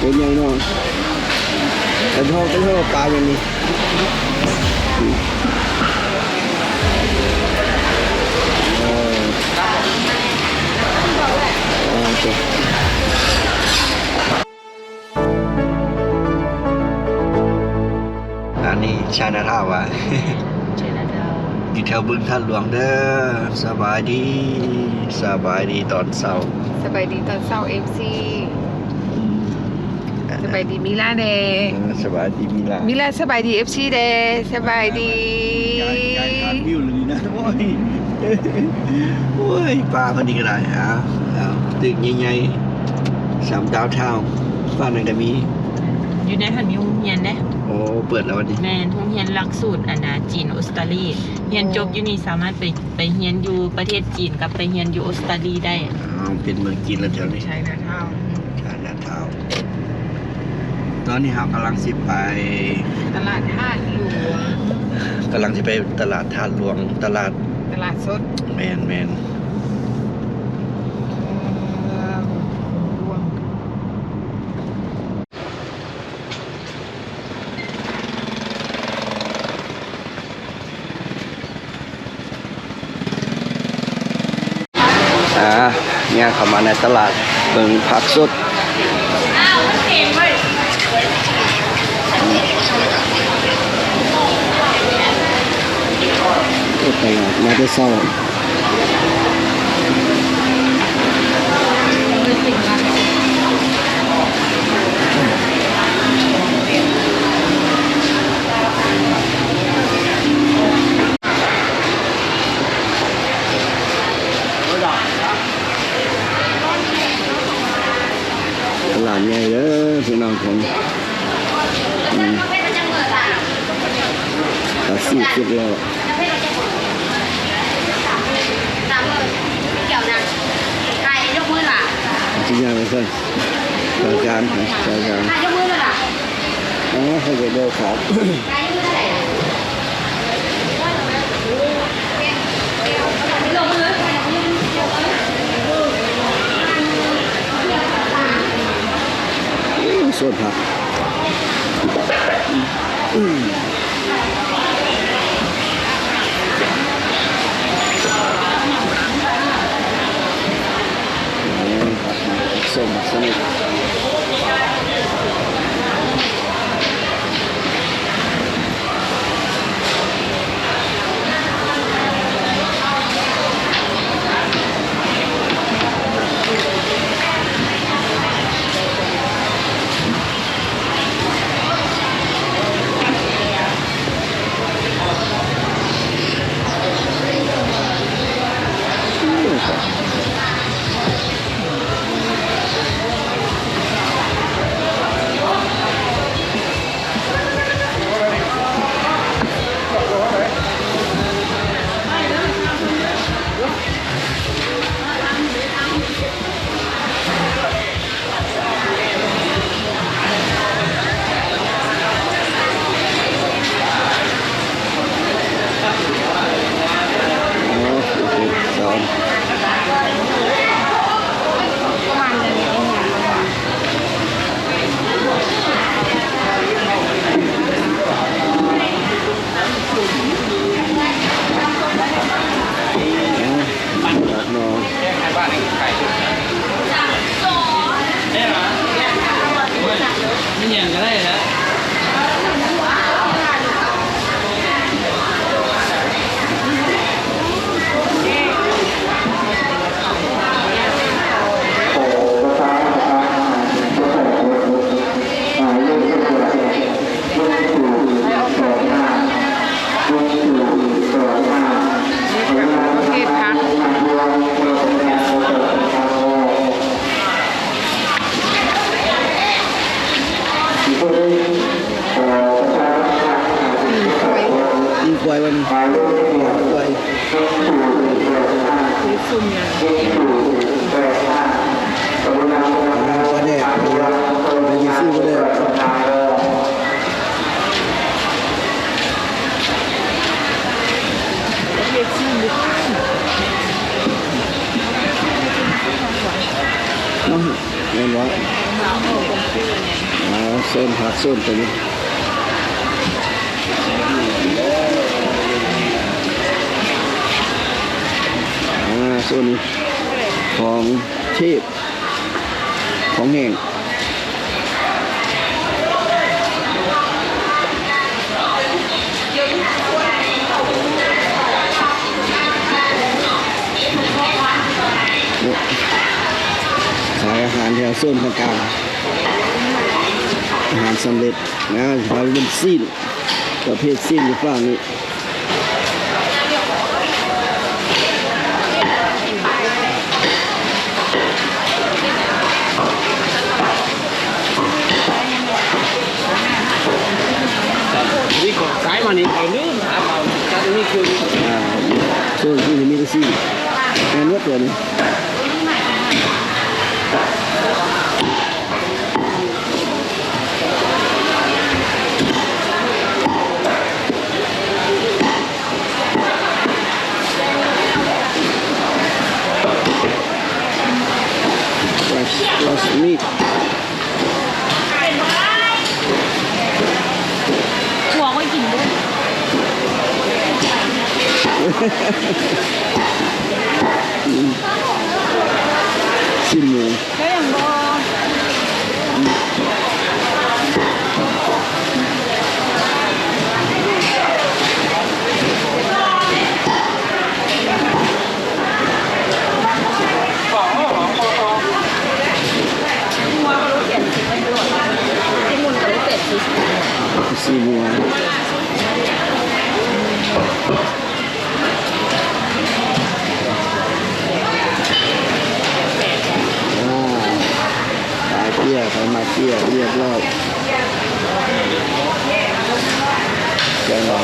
ตัวใหญ่เนาะแต่ทองเป็นเท่าปลาอย่างนี้เออโอเคอันนี้ชานาท่าวะเจนาดาวอยู่แถวบึงท่านหลวงเด้อสบายดี สบายดีตอนเช้า สบายดีตอนเช้าเอฟซี สบายดีมิลาเดเออสบายดีมีลามิลาสบายดีเอฟซีเดสบายดียายยายทานวิวเลยนะโอ้ยโอ้ยปลาคนนี้ก็ได้อะเอาตึกใหญ่ๆสามดาวเท่าบ้านนั้นก็มี อยู่ในหันมีโรงเรียนเด้โอ้เปิดแล้ววันนี้แม่นโรงเรียนหลักสูตรอันนะจีนออสเตรเลียเรียนจบอยู่นี่สามารถไปไปเรียนอยู่ประเทศจีนกับไปเรียนอยู่ออสเตรเลียได้อ้าวเป็นเมืองจีนแล้วแถวนี้ใช่นะเท่าชานาเท่า ตอนนี้เรากำลังสิไปตลาดท่าหลวงกำลังจะไปตลาดทานหลวง ตลาดตลาดสดแมนแมนเอ่อหลวงอ่าเนี่ยเข้ามาในตลาดเบิ่งผักสดโอ้ต ซนผักโซนตัวนี้อ่าโซนของเทพของแห้งเนี่ยขายอาหารแถวโซนกลาง อาหารสำเร็จนะพาไปเป็นซีนประเภทซีนอยู่ฝั่งนี้นี่กดซ้ายมานี่เอาลืมถามเอาจัดนี่คืออ่าโซนที่มีแต่ซีนแอนว่าตัวนี้ ซิมหมูก็ยังบอซีหมูอ่ ขายเกี้ยขามาเกี้ยเรียบร้อยแกงเรา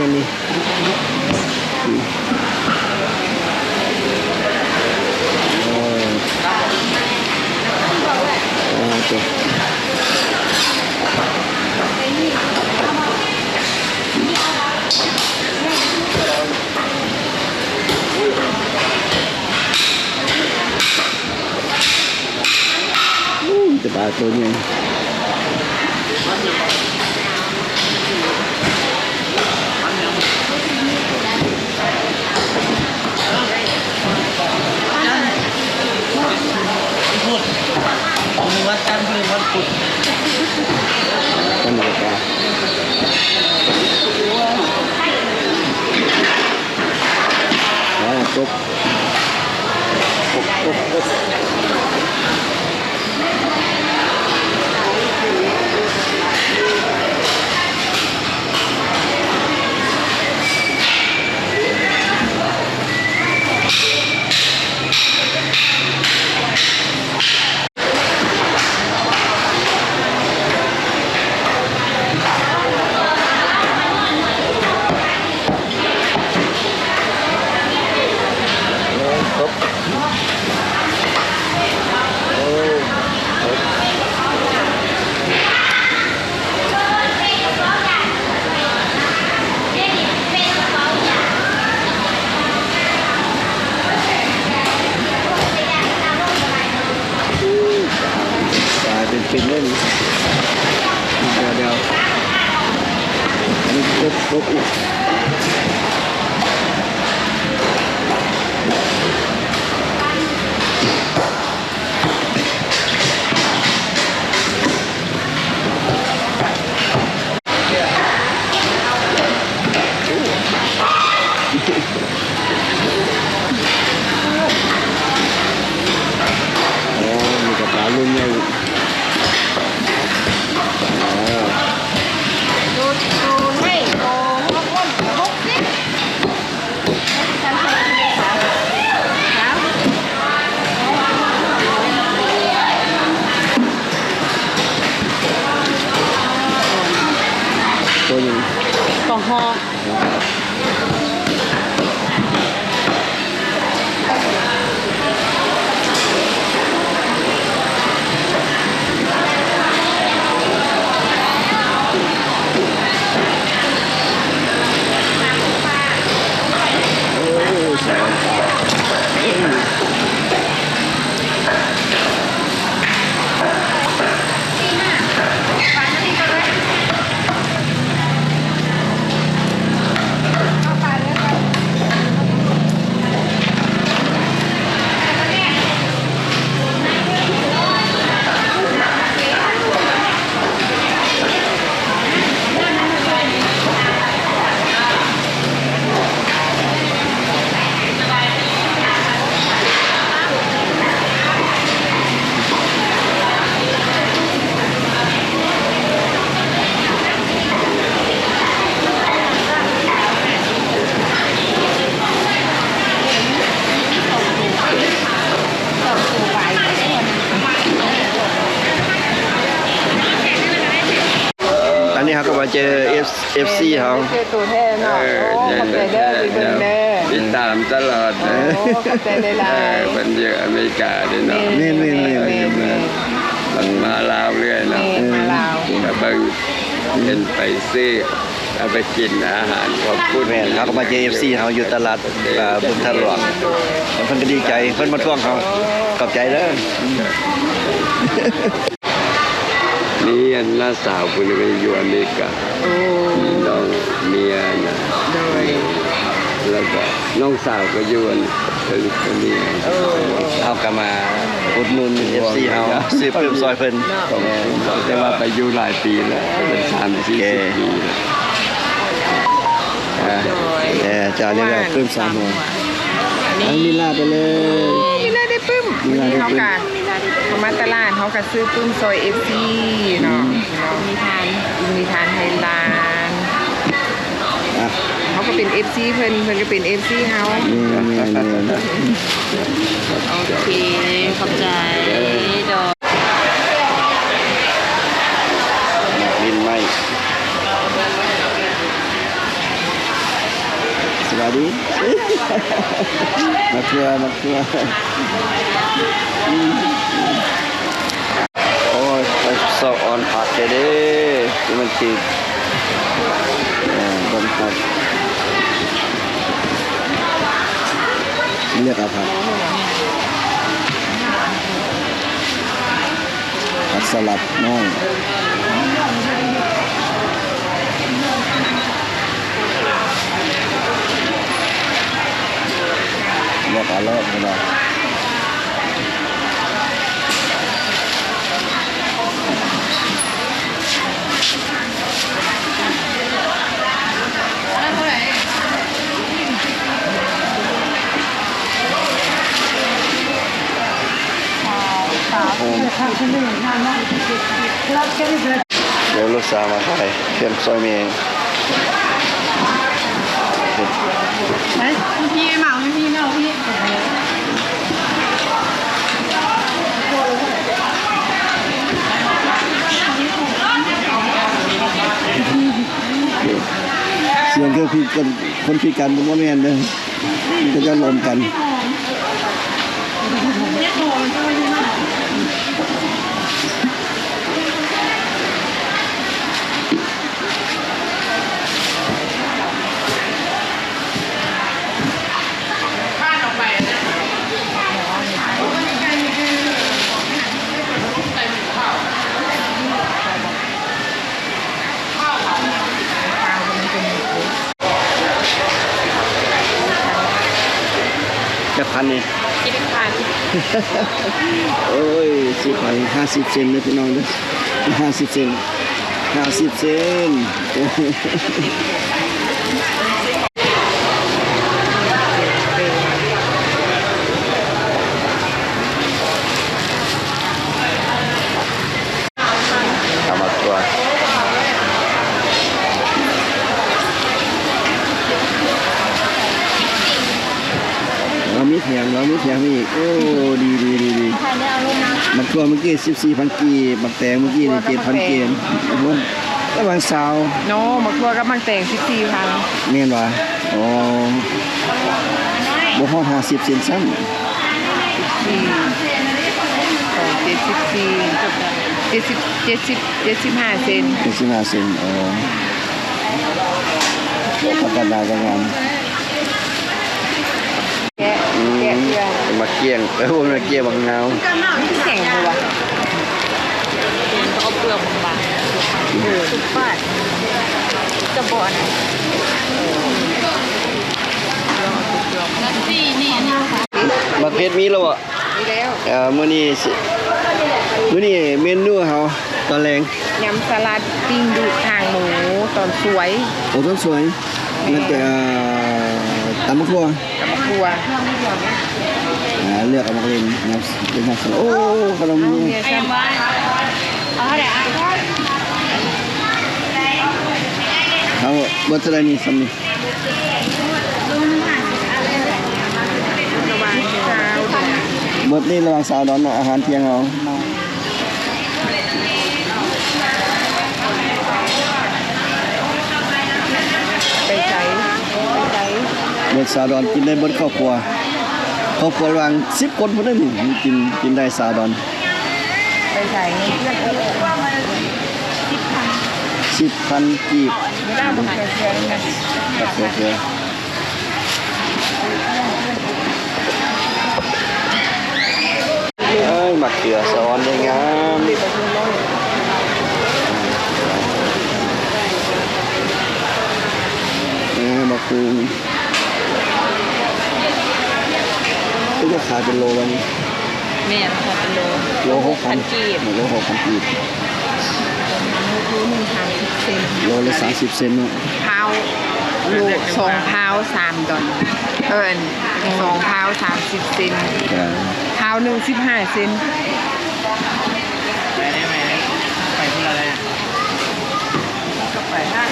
กันทอปลาอย่า งนี้อืม เขาเจอตัวแท้เนาะเออโอ้ขอบใจเด้อพี่เบิ่งเด้อติดตามตลอดโอ้ขอบใจหลาเอยอมันอยู่อเมริกาด้วยเนาะๆแม่นแม่นแม่นแม่นี่มันมาลาวเรื่อยเนาะมาลาวก็เบิ่งเป็นไปซื้อเอาไปกินอาหารขอบคุณแม่เขาก็มาเจอ FC เขาอยู่ตลาดบุญทะหลวงเพิ่นก็ดีใจเพิ่นมาท่วงเขาขอบใจเด้อนี่อันน้าสาวคนนึงก็อยู่อเมริกาโอ้ เมียนะโดยแล้วก็น้องสาวก็อยู่อันเป็นคนนี้โอ้เขาก็มาอุดหนุน FC เขาซื้อเพิ่มซอยเพิ่นแต่ว่าไปอยู่หลายปีแล้วเป็นสามสี่สิบปีแล้วอ่าโดยแต่จ้านี่ก็เพิ่มสามหัวอันนี้ลาไปเลยนี่ลยได้ปึ้มมีนี่ลาได้เขาปึ้มกะเขามาตลาดเขาก็ซื้อปึ้มซอยเอฟซีเนาะมีทานมีทานไฮไลานอะ เขาก็เป็นเอฟซีเพิ่นเพิ่นก็เป็นเอฟซีเฮาโอเคขอบใจดอกบินไม่สวัสดีมาเพื่อมาเพื่อโอ้ยไปสอบออนผักเด้ที่มันติดเออบนผัก เลือกเอาครับผักสลัดน้อยเลือกเอาเลิกไม่ได้ เดี๋ยวลูกสาวมาขายเค็มซอยเมงพี่เหมาพี่เหมาพี่เสียงก็คือพี่คนคนพิการบนว่าแม่นเด้อมันก็จะลมกัน จะพันนี่คิดพันโอ้ยสิขอยห้าสิบเซนเลยพี่น้องเด้อห้าสิบเซนห้าสิบเซน ทำมาตัวเรามีแถมเรามีแถมอีก โอ้ ดีดีดีดีมัน ตัวเมื่อกี้สิบสี่พันกีบบักแตงเมื่อกี้นี่เจ็ดพันเกมมันระหว่างสาวโนมะทั่วกับมังแตง14พันเมียนว่าอ๋อบ่ฮอดห้าสิบเซนซ้4สองเจ็ดสิบสี่เจ็ดสิบเจ็ดสิบเจ็ดสิบห้าเซนำเป็นสิบห้าเซนอ๋อพัฒนากันงาน แกะอืมแกะเพื่อมาเกี้ยงเอ้ยผมมาเกี้ยงบักนาแข่งตัวเป็นก็เปลือกบางสุดปาดจะบ่อนสี่นี่นี่ค่ะบักเพชรมีแล้วอะนี่แล้วเอ่อมื้อนี้สิมื้อนี้เมนูเฮาตอนแรงยำสลัดปิ้งดูทางหมูตอนสวยโอ้ต้นสวยมันจะตำมะขวกั บัวอ่าเลือกเอามาเล่นนะครับเป็นน้ำสโอ้ขนมเนี่ยไอ้ซ้ยังบ้านเอาเท่าไร่อะเอาเบัตรนี่ซ้ำนี่ำระวังเช้าด้วยเบัตรนี่ระหว่างสาวดอนอาหารเที่ยงเอา ไปใช้ไปใช้ เบัต รสาดอนกินได้เบัตรครอบครัวครอบครัวระหว่าง10คนพุ่นนั่นนี่กินกินได้สาดอนไปใช้เงินเพื่อนเออ10,000กีบม่ได้บุญเพื่อนนะครับเพื่อเอ้ยมักเขือสอนได้งามเอนเลยมาคูงก็จะขายเป็นโลวันนี้แม่ค่ะเป็นโลโลหกพันกีบโลหกพันกีบรู้หนึ่งทางสิบเซนโลละสามสิบเซนเนาะพาวลูกสองพาวสามดอนเอิญสองพาวสามสิบเซนแต่พาวหนึ่งสิบห้าเซนไปได้ไหมไปที่อะไรอะ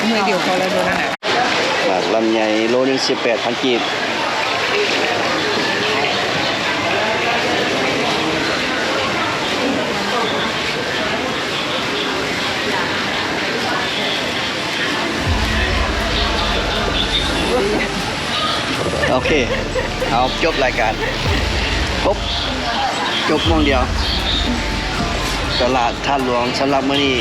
เมื่อเดียวพอแล้วโดนนั่นแหละหมากลำไยโลหนึงสิบแปดพันกีบ โอเค เอาจบรายการปุ๊บจบโมงเดียว ตลาดท่าหลวงสำหรับมื้อนี้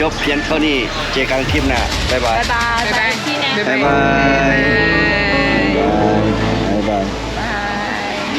จบเพียงเท่านี้เจอกันคลิปหน้าบ๊ายบาย บ๊ายบายไปที่แน่บ๊ายบาย บ๊ายบายบ๊ายบาย